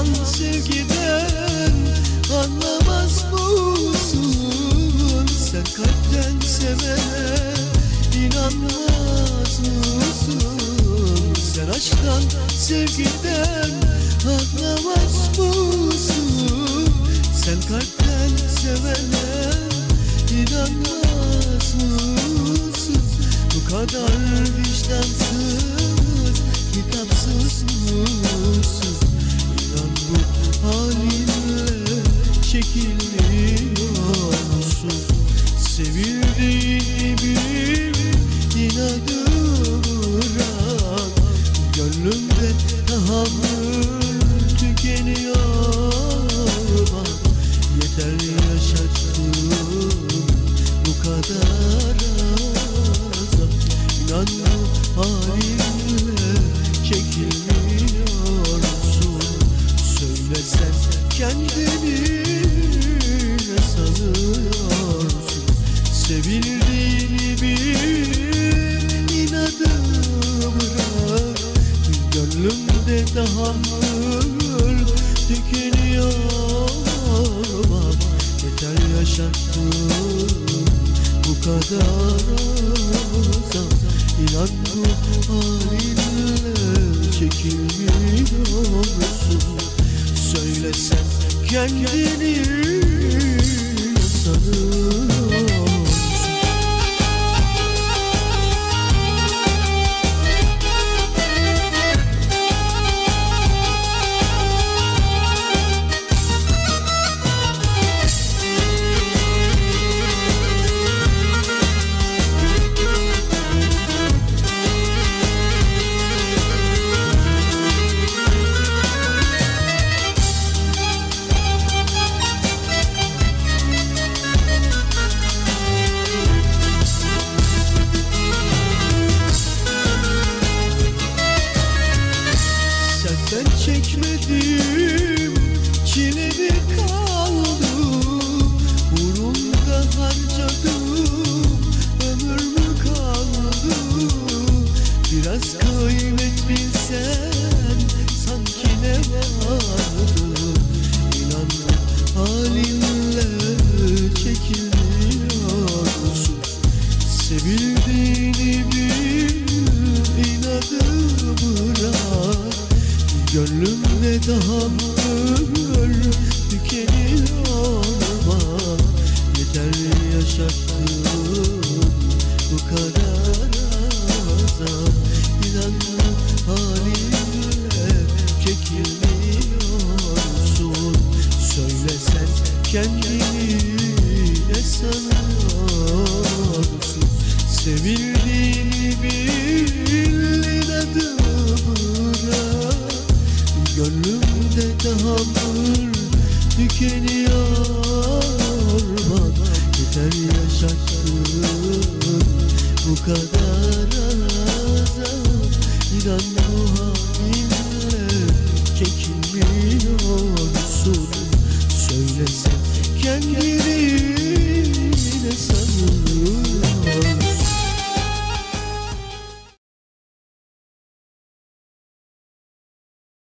Aman sevgiden anlamaz musun Sen kalpten sevene inanmaz musun Sen aşktan sevgiden anlamaz musun Sen kalpten sevene inanmaz musun Bu kadar vicdansız kadar azap İnan bu halinle çekilmiyorsun Söylesen kendini sanıyorsun Sevildiğini bil inadı bırak. Gönlümde tahammül tükeniyor bak Yeter yaşattım bu kadar azap İnan bu halinle çekilmiyorsun Söylesen kendini Gönlümde tahammül tükeniyor bak Yeter yaşattım bu kadar azap İnan halimle çekilmiyorsun. Söylesen kendini ne sanıyorsun? Sevildiğini tükeniyor bana Yeter yaşattığın bu kadar azap İnan bu halimle çekinmiyorsun Söylesen kendini